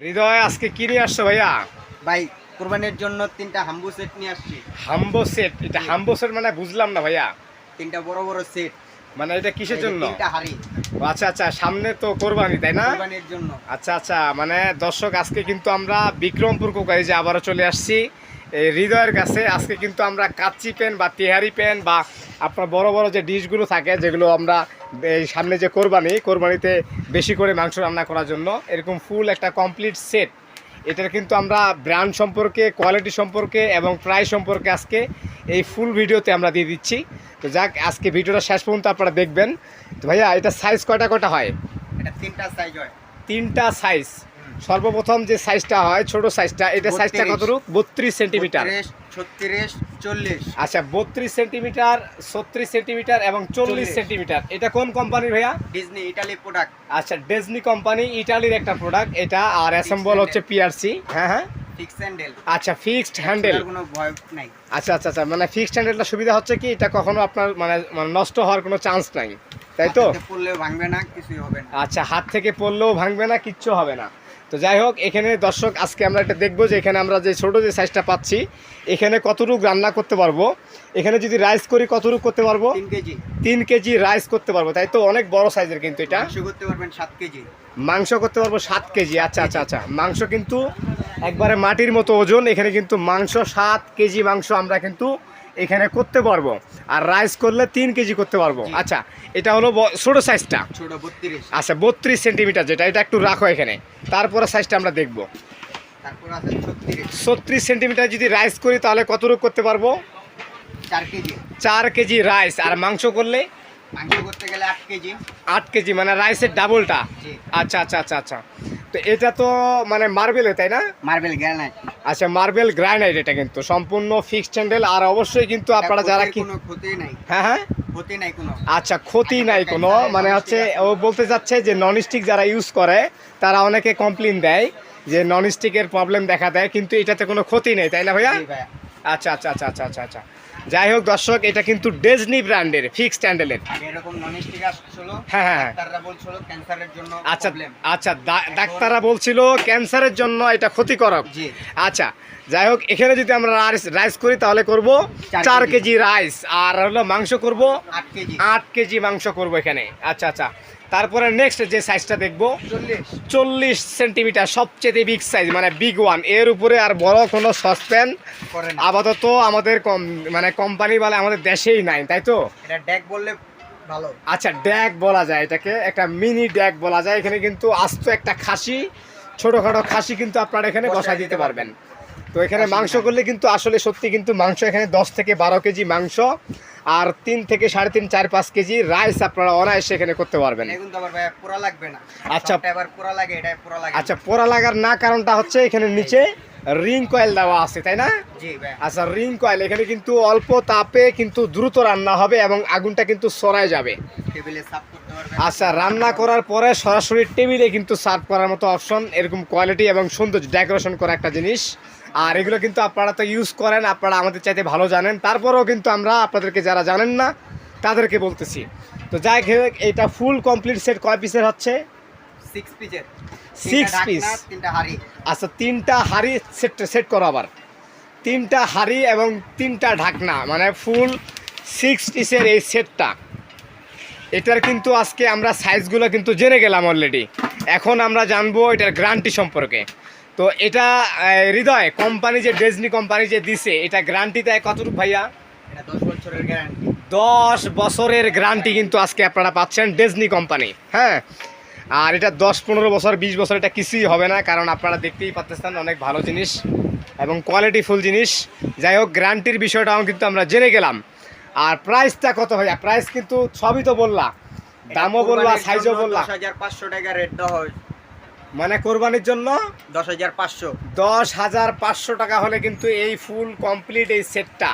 হৃদয় আজকে কি নিয়ে আসছো ভাইয়া? ভাই কোরবানির জন্য তিনটা হাম্বু সেট নিয়ে আসছি। হাম্বো সেট এটা হাম্বো সেট মানে বুঝলাম না ভাইয়া। তিনটা বড় বড় সেট মানে এটা কিসের জন্য? তিনটা হাড়ি। আচ্ছা আচ্ছা সামনে তো কোরবানি তাই না? কোরবানির জন্য। আচ্ছা আচ্ছা মানে দর্শক আজকে কিন্তু আমরা বিক্রমপুর কোকারি যে আবারও চলে আসছি। এই হৃদয়ের কাছে আজকে কিন্তু আমরা কাচ্চি পেন বা তেহারি পেন বা আপনার বড় বড় যে ডিশগুলো থাকে যেগুলো আমরা এই সামনে যে কোরবানি কোরবানিতে বেশি করে মাংস রান্না করার জন্য এরকম ফুল একটা কমপ্লিট সেট এটার কিন্তু আমরা ব্র্যান্ড সম্পর্কে কোয়ালিটি সম্পর্কে এবং প্রাইস সম্পর্কে আজকে এই ফুল ভিডিওতে আমরা দিয়ে দিচ্ছি। তো যাক আজকে ভিডিওটা শেষ পর্যন্ত আপনারা দেখবেন। তো ভাইয়া এটা সাইজ কয়টা কয়টা হয়? এটা তিনটা সাইজ হয়। তিনটা সাইজ সর্বপ্রথম যে সাইজটা হয় ছোট সাইজটা এটা সাইজটা 32 কতটুকু বত্রিশ সেন্টিমিটার ছত্রিশ চল্লিশ। আচ্ছা বত্রিশ সেন্টিমিটার ছত্রিশ সেন্টিমিটার এবং চল্লিশ সেন্টিমিটার এটা কোন কোম্পানির ভাইয়া? ডিজনি ইটালি প্রোডাক্ট আচ্ছা ডিজনি কোম্পানি ইটালির একটা প্রোডাক্ট এটা আর অ্যাসেম্বল হচ্ছে পিআরসি হ্যাঁ হ্যাঁ। আচ্ছা ফিক্সড হ্যান্ডেল কোনো ভয় নাই। আচ্ছা আচ্ছা আচ্ছা মানে ফিক্সড হ্যান্ডেলটা সুবিধা হচ্ছে কি? এটা কখনো আপনার মানে মানে নষ্ট হওয়ার কোনো চান্স নাই। তাই তো? পড়লেও ভাঙবে না কিছুই হবে না। আচ্ছা হাত থেকে পড়লেও ভাঙবে না কিচ্ছু হবে না। তো যাই হোক এখানে দর্শক আজকে আমরা একটা দেখব যে এখানে আমরা যে ছোটো যে সাইজটা পাচ্ছি এখানে কতটুকু রান্না করতে পারব? এখানে যদি রাইস করি কতটুকু করতে পারব? তিন কেজি। তিন কেজি রাইস করতে পারব। তাই তো অনেক বড় সাইজের কিন্তু এটা। করতে পারবেন সাত কেজি। মাংস করতে পারব সাত কেজি। আচ্ছা আচ্ছা আচ্ছা। মাংস কিন্তু একবারে মাটির মতো ওজন। এখানে কিন্তু মাংস সাত কেজি মাংস আমরা কিন্তু এখানে করতে পারব। আর রাইস করলে তিন কেজি করতে পারব। আচ্ছা এটা হলো ছোট সাইজটা আচ্ছা বত্রিশ সেন্টিমিটার যেটা এটা একটু রাখো এখানে। তারপরে সাইজটা আমরা দেখব। ছত্রিশ। সেন্টিমিটার যদি রাইস করি তাহলে কতটুকু করতে পারব? চার কেজি। রাইস আর মাংস করলে? আট কেজি। মানে রাইসের ডাবলটা আচ্ছা আচ্ছা আচ্ছা আচ্ছা। তো এটা তো মানে মার্বেলে তাই না? Marble granite. আচ্ছা মার্বেল গ্রানাইট এটা কিন্তু। সম্পূর্ণ ফিক্সড হ্যান্ডেল আর অবশ্যই কিন্তু আপনারা যারা কি কোনো ক্ষতি নাই। হ্যাঁ হ্যাঁ? ক্ষতি নাই কোনো। আচ্ছা ক্ষতি নাই কোনো। মানে হচ্ছে ও বলতে যাচ্ছে যে ননস্টিক যারা ইউজ করে তারা অনেকে কমপ্লেন দেয় যে ননস্টিকের প্রবলেম দেখা দেয় কিন্তু এটাতে কোনো ক্ষতি নেই তাই না ভাইয়া। আচ্ছা আচ্ছা আচ্ছা আচ্ছা আচ্ছা আচ্ছা। যাই হোক দর্শক এটা কিন্তু ডেজনি ব্র্যান্ডের ফিক্সড হ্যান্ডেলের হ্যাঁ হ্যাঁ হ্যাঁ। ডাক্তাররা বলছিল আচ্ছা আচ্ছা ডাক্তাররা বলছিল ক্যান্সারের জন্য এটা ক্ষতিকারক। আচ্ছা যাই হোক এখানে যদি আমরা রাইস রাইস করি তাহলে করব চার কেজি। রাইস আর হলো মাংস করব আট কেজি মাংস করব এখানে। আচ্ছা আচ্ছা। তারপরে নেক্সট যে সাইজটা দেখব চল্লিশ। চল্লিশ সেন্টিমিটার সবচেয়ে বিগ সাইজ মানে বিগ ওয়ানের উপরে আর বড় কোনো সসপ্যান আপাতত আমাদের কম মানে কোম্পানি বলে আমাদের দেশেই নাই তাই তো? এটা ডেক বললে ভালো। আচ্ছা ড্যাক বলা যায় এটাকে একটা মিনি ড্যাক বলা যায়। এখানে কিন্তু আস্ত একটা খাসি ছোটোখাটো খাসি কিন্তু আপনারা এখানে বসা দিতে পারবেন। তো এখানে মাংস করলে কিন্তু আসলে সত্যি কিন্তু মাংস এখানে দশ থেকে বারো কেজি মাংস। আর তিন থেকে সাড়ে তিন চার পাঁচ কেজি রাইস আপনারা অনায়াসে এখানে করতে পারবেন। পোড়া লাগবে না। আচ্ছা। পোড়া লাগে এটা পোড়া লাগে। আচ্ছা পোড়া লাগার না কারণটা হচ্ছে এখানে নিচে রিং কয়েল দেওয়া আছে তাই না? আচ্ছা রিং কয়েল এখানে কিন্তু অল্প তাপে কিন্তু দ্রুত রান্না হবে এবং আগুনটা কিন্তু সরায় যাবে। আচ্ছা রান্না করার পরে সরাসরি টেবিলে কিন্তু সার্ভ করার মতো অপশন এরকম কোয়ালিটি এবং সৌন্দর্য ডেকোরেশন করা একটা জিনিস। আর এগুলো কিন্তু আপনারা তো ইউজ করেন আপনারা আমাদের চাইতে ভালো জানেন। তারপরেও কিন্তু আমরা আপনাদেরকে যারা জানেন না তাদেরকে বলতেছি। তো যাই হোক এটা ফুল কমপ্লিট সেট কয় পিসের হচ্ছে? সিক্স পিসের। তিনটা হাড়ি। আচ্ছা তিনটা হাড়ি সেট সেট করো আবার। তিনটা হাড়ি এবং তিনটা ঢাকনা মানে ফুল সিক্স পিসের এই সেটটা এটার কিন্তু আজকে আমরা সাইজগুলো কিন্তু জেনে গেলাম অলরেডি এখন আমরা জানব এটার গ্যারান্টি সম্পর্কে। তো এটা হৃদয় কোম্পানি যে ডেজনি কোম্পানি যে দিছে এটা গ্যারান্টি দেয় কতটুকু ভাইয়া? দশ বছরের গ্যারান্টি দশ বছরের গ্যারান্টি কিন্তু আজকে আপনারা পাচ্ছেন ডেজনি কোম্পানি হ্যাঁ? আর এটা দশ পনেরো বছর বিশ বছর এটা কিছুই হবে না কারণ আপনারা দেখতেই পাচ্ছেন অনেক ভালো জিনিস এবং কোয়ালিটিফুল জিনিস। যাই হোক গ্যারান্টির বিষয়টাও কিন্তু আমরা জেনে গেলাম। আর প্রাইসটা কত ভাইয়া? প্রাইস কিন্তু সবই তো বললা। দামও বললা সাইজও বললা। হাজার পাঁচশো টাকা রেট দেওয়া হয় মানে কোরবানির জন্য দশ হাজার পাঁচশো। দশ হাজার পাঁচশো টাকা হলে কিন্তু এই ফুল কমপ্লিট এই সেটটা।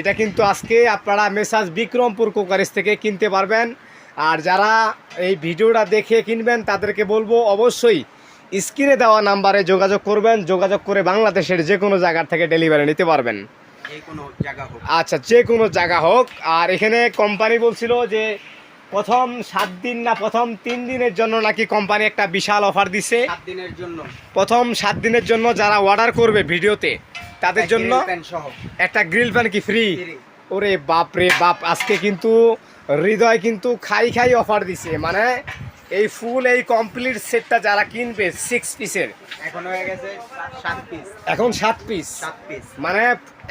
এটা কিন্তু আজকে আপনারা মেসাজ বিক্রমপুর কোকারিস থেকে কিনতে পারবেন। আর যারা এই ভিডিওটা দেখে কিনবেন তাদেরকে বলব অবশ্যই স্ক্রিনে দেওয়া নাম্বারে যোগাযোগ করবেন। যোগাযোগ করে বাংলাদেশের যে কোনো জায়গার থেকে ডেলিভারি নিতে পারবেন। আচ্ছা যে কোনো জায়গা হোক। আর এখানে কোম্পানি বলছিল যে প্রথম সাত দিন না প্রথম তিন দিনের জন্য নাকি কোম্পানি একটা বিশাল অফার দিছে। সাত দিনের জন্য। প্রথম সাত দিনের জন্য যারা অর্ডার করবে ভিডিওতে তাদের জন্য একটা গ্রিল প্যান কি ফ্রি ওরে বাপ রে বাপ আজকে কিন্তু হৃদয় কিন্তু খাই খাই অফার দিছে মানে এই ফুল এই কমপ্লিট সেটটা যারা কিনবে সিক্স পিসের এখন হয়ে গেছে সাত পিস এখন সাত পিস সাত পিস মানে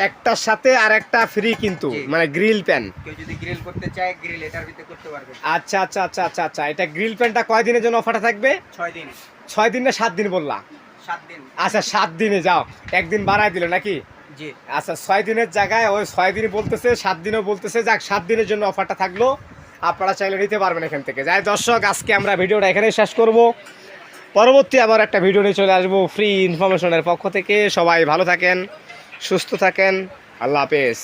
একটার সাথে আর একটা ফ্রি কিন্তু মানে গ্রিল প্যান কেউ যদি গ্রিল করতে চায় গ্রিল এটার ভিতরে করতে পারবে। আচ্ছা আচ্ছা আচ্ছা আচ্ছা আচ্ছা। এটা গ্রিল প্যানটা কয় দিনের জন্য অফারটা থাকবে? ছয় দিন। ছয় দিন না সাত দিন বললা? সাত দিন। আচ্ছা সাত দিনে যাও। একদিন বাড়ায় দিল নাকি? জি। আচ্ছা ছয় দিনের জায়গায় ওই ছয় দিন বলতেছে সাত দিনও বলতেছে যাক সাত দিনের জন্য অফারটা থাকল। আপনারা চাইলে নিতে পারবেন এখান থেকে। যাই দর্শক, আজকে আমরা ভিডিওটা এখানেই শেষ করব। পরবর্তী আবার একটা ভিডিও নিয়ে চলে আসব ফ্রি ইনফরমেশনের পক্ষ থেকে। সবাই ভালো থাকেন, সুস্থ থাকেন। আল্লাহ হাফেজ।